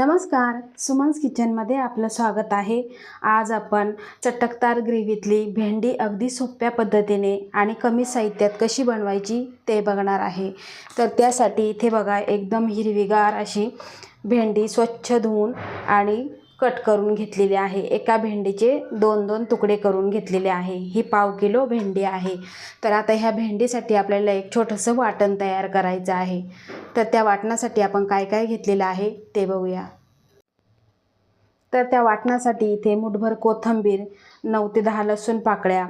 नमस्कार. सुमन्स किचनमध्ये आपलं स्वागत आहे. आज आपण चटकदार ग्रेव्हीतली भेंडी अगदी सोप्या पद्धतीने आणि कमी साहित्यात कशी बनवायची ते बघणार आहे. तर त्यासाठी इथे बघा एकदम हिरवीगार अशी भेंडी स्वच्छ धुवून आणि कट करून घेतलेली आहे. एका भेंडीचे दोन दोन तुकडे करून घेतलेले आहे. ही पाव किलो भेंडी आहे. तर आता ह्या भेंडीसाठी आपल्याला एक छोटंसं वाटण तयार करायचं आहे. तर त्या वाटणासाठी आपण काय काय घेतलेलं आहे ते बघूया. तर त्या वाटणासाठी इथे मुठभर कोथिंबीर नऊ ते दहा लसूण पाकळ्या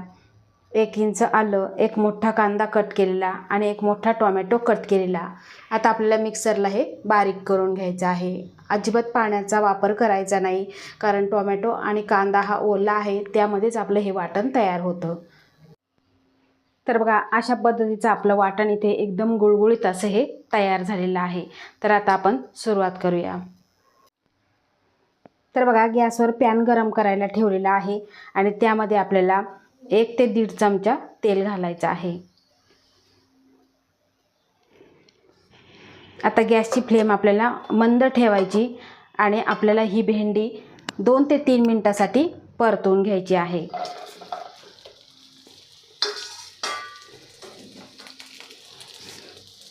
एक इंच आलं एक मोठा कांदा कट केलेला आणि एक मोठा टोमॅटो कट केलेला. आता आपल्याला मिक्सरला हे बारीक करून घ्यायचं आहे. अजिबात पाण्याचा वापर करायचा नाही कारण टोमॅटो आणि कांदा हा ओला आहे त्यामध्येच आपलं हे वाटण तयार होतं. तर बघा अशा पद्धतीचं आपलं वाटण इथे एकदम गुळगुळीत असं हे तयार झालेलं आहे. तर आता आपण सुरुवात करूया. तर बघा गॅसवर पॅन गरम करायला ठेवलेला आहे आणि त्यामध्ये आपल्याला एक ते दीड चमचा तेल घालायचं आहे. आता गॅसची फ्लेम आपल्याला मंद ठेवायची आणि आपल्याला ही भेंडी दोन ते तीन मिनटासाठी परतून घ्यायची आहे.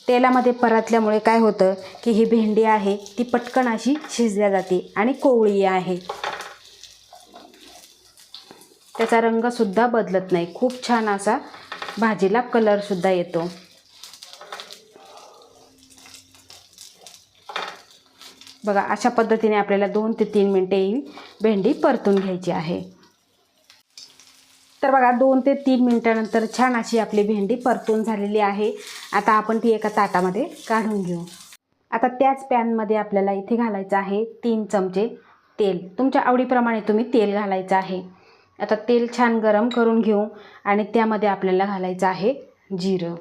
तेलामध्ये परतल्यामुळे काय होतं की ही भेंडी आहे ती पटकन अशी शिजल्या जाते आणि कोवळी आहे. त्याचा रंगसुद्धा बदलत नाही. खूप छान असा भाजीला कलरसुद्धा येतो. बघा अशा पद्धतीने आपल्याला दोन ते तीन मिनटे ही भेंडी परतून घ्यायची आहे. तर बघा दोन ते तीन मिनटानंतर छान अशी आपली भेंडी परतून झालेली आहे. आता आपण ती एका ताटामध्ये काढून घेऊ. आता त्याच पॅनमध्ये आपल्याला इथे घालायचं आहे तीन चमचे तेल. तुमच्या आवडीप्रमाणे तुम्ही तेल घालायचं आहे. आता तेल छान गरम करून घेऊ आणि त्यामध्ये आपल्याला घालायचं आहे जिरं.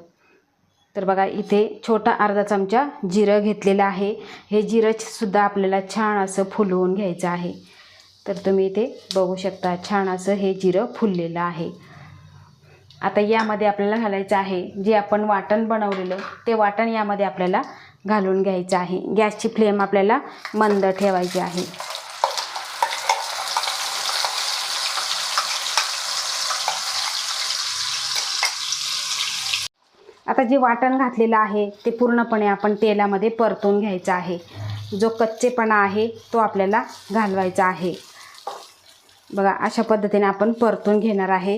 तर बघा इथे छोटा अर्धा चमचा जिरं घेतलेलं आहे. हे जिरंसुद्धा आपल्याला छान असं फुलवून घ्यायचं आहे. तर तुम्ही इथे बघू शकता छान असं हे जिरं फुललेलं आहे. आता यामध्ये आपल्याला घालायचं आहे जे आपण वाटण बनवलेलं ते वाटण यामध्ये आपल्याला घालून घ्यायचं आहे. गॅसची फ्लेम आपल्याला मंद ठेवायची आहे. आता जे वाटण घातलेलं आहे ते पूर्णपणे आपण तेलामध्ये परतून घ्यायचं आहे. जो कच्चेपणा आहे तो आपल्याला घालवायचा आहे. बघा अशा पद्धतीने आपण परतून घेणार आहे.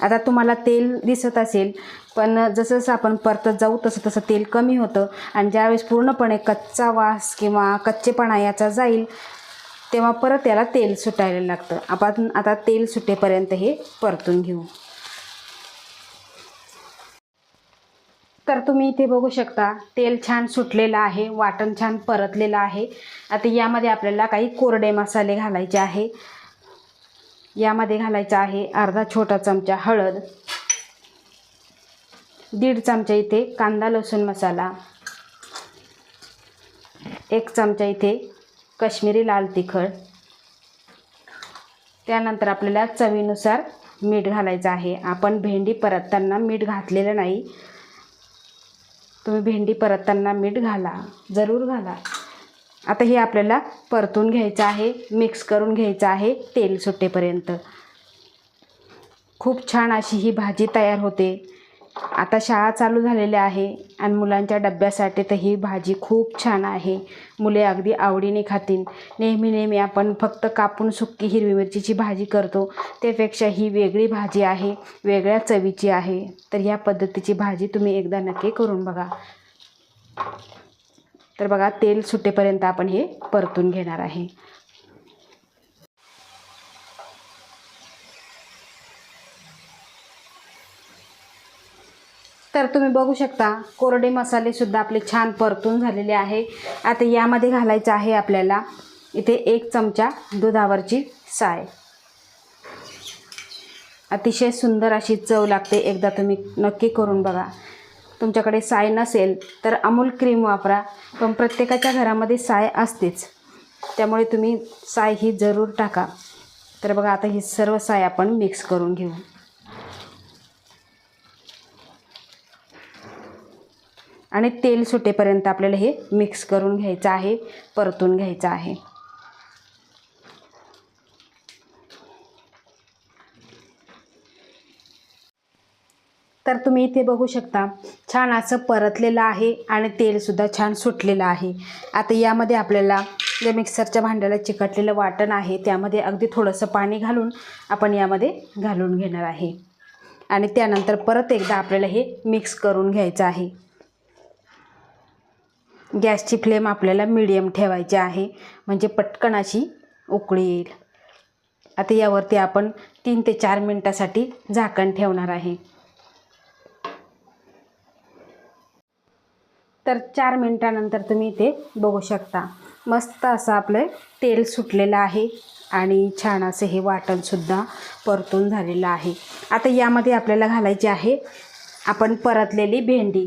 आता तुम्हाला तेल दिसत असेल पण जसं जसं आपण परतत जाऊ तसं तसं तेल कमी होतं. आणि ज्यावेळेस पूर्णपणे कच्चा वास किंवा कच्चेपणा याचा जाईल तेव्हा परत याला तेल सुटायला लागतं. आपण आता तेल सुटेपर्यंत हे परतून घेऊ. तर तुम्ही इथे बघू शकता तेल छान सुटलेलं आहे वाटण छान परतलेलं आहे. आता यामध्ये आपल्याला काही कोरडे मसाले घालायचे आहे. यामध्ये घालायचा आहे अर्धा छोटा चमचा हळद दीड चमचा इथे कांदा लसूण मसाला एक चमचा इथे कश्मीरी लाल तिखट. त्यानंतर आपल्याला चवीनुसार मीठ घालायचं आहे. आपण भेंडी परतताना मीठ घातलेलं नाही. तुम्ही भेंडी परतताना मीठ घाला जरूर घाला. आता हे आपल्याला परतून घ्यायचं आहे मिक्स करून घ्यायचं आहे तेल सुटेपर्यंत. खूप छान अशी ही भाजी तयार होते. आता शाळा चालू झालेल्या आहे. आणि मुलांच्या डब्यासाठी तर ही भाजी खूप छान आहे. मुले अगदी आवडीने खातील. नेहमी नेहमी आपण फक्त कापून सुक्की हिरवी मिरचीची भाजी करतो. त्यापेक्षा ही वेगळी भाजी आहे वेगळ्या चवीची आहे. तर या पद्धतीची भाजी तुम्ही एकदा नक्की करून बघा. तर बघा तेल सुटेपर्यंत आपण हे परतून घेणार आहे. तर तुम्ही बघू शकता कोरडे मसालेसुद्धा आपले छान परतून झालेले आहे. आता यामध्ये घालायचं आहे आपल्याला इथे एक चमचा दुधावरची साय. अतिशय सुंदर अशी चव लागते एकदा तुम्ही नक्की करून बघा. तुमच्याकडे साय नसेल तर अमूल क्रीम वापरा पण प्रत्येकाच्या घरामध्ये साय असतेच. त्यामुळे तुम्ही साय ही जरूर टाका. तर बघा आता ही सर्व साय आपण मिक्स करून घेऊ. आणि तेल सुटेपर्यंत आपल्याला हे मिक्स करून घ्यायचं आहे परतून घ्यायचं आहे. तर तुम्ही इथे बघू शकता छान असं परतलेलं आहे आणि तेलसुद्धा छान सुटलेलं आहे. आता यामध्ये आपल्याला जे मिक्सरच्या भांड्याला चिकटलेलं वाटण आहे त्यामध्ये अगदी थोडंसं पाणी घालून आपण यामध्ये घालून घेणार आहे. आणि त्यानंतर परत एकदा आपल्याला हे मिक्स करून घ्यायचं आहे. गॅसची फ्लेम आपल्याला मिडियम ठेवायची आहे. म्हणजे पटकन अशी उकळी येईल. आता यावरती आपण तीन ते चार मिनटासाठी झाकण ठेवणार आहे. तर चार मिनटानंतर तुम्ही ते बघू शकता. मस्त असं आपलं तेल सुटलेलं आहे आणि छान असं हे वाटणसुद्धा परतून झालेलं आहे. आता यामध्ये आपल्याला घालायची आहे आपण परतलेली भेंडी.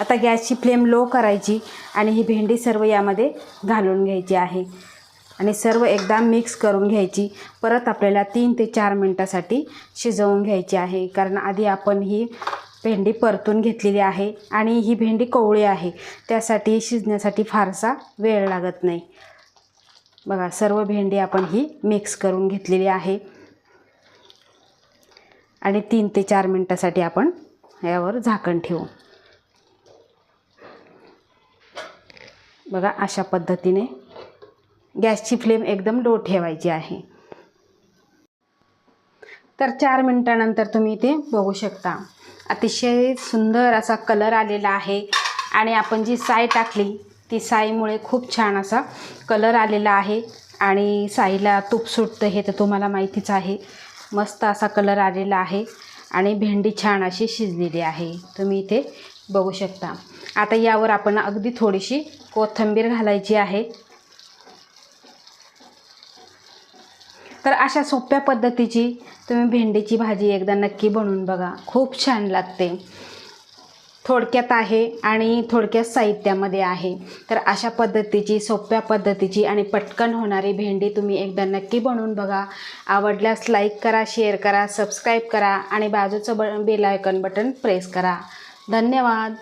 आता गॅसची फ्लेम लो करायची आणि ही भेंडी सर्व यामध्ये घालून घ्यायची आहे. आणि सर्व एकदा मिक्स करून घ्यायची. परत आपल्याला तीन ते चार मिनटासाठी शिजवून घ्यायची आहे. कारण आधी आपण ही भेंडी परतून घेतलेली आहे आणि ही भेंडी कोवळी आहे. त्यासाठी शिजण्यासाठी फारसा वेळ लागत नाही. बघा सर्व भेंडी आपण ही मिक्स करून घेतलेली आहे. आणि तीन ते चार मिनटासाठी आपण यावर झाकण ठेवू. बघा अशा पद्धतीने गॅसची फ्लेम एकदम लो ठेवायची आहे. तर चार मिनटानंतर तुम्ही ते बघू शकता. अतिशय सुंदर असा कलर आलेला आहे आणि आपण जी साय टाकली ती साईमुळे खूप छान असा कलर आलेला आहे आणि साईला तूप सुटतं हे तर तुम्हाला माहितीच आहे. मस्त असा कलर आलेला आहे आणि भेंडी छान अशी शिजलेली आहे. तुम्ही इथे बघू शकता. आता यावर आपण अगदी थोडीशी कोथिंबीर घालायची आहे. तर अशा सोप्या पद्धतीची तुम्ही भेंडीची भाजी एकदा नक्की बनवून बघा. खूप छान लागते. थोडक्यात आहे आणि थोडक्यात साहित्यामध्ये आहे. तर अशा पद्धतीची सोप्या पद्धतीची आणि पटकन होणारी भेंडी तुम्ही एकदा नक्की बनवून बघा. आवडल्यास लाईक करा शेअर करा सबस्क्राईब करा आणि बाजूचं ब बेलायकन बटन प्रेस करा. धन्यवाद.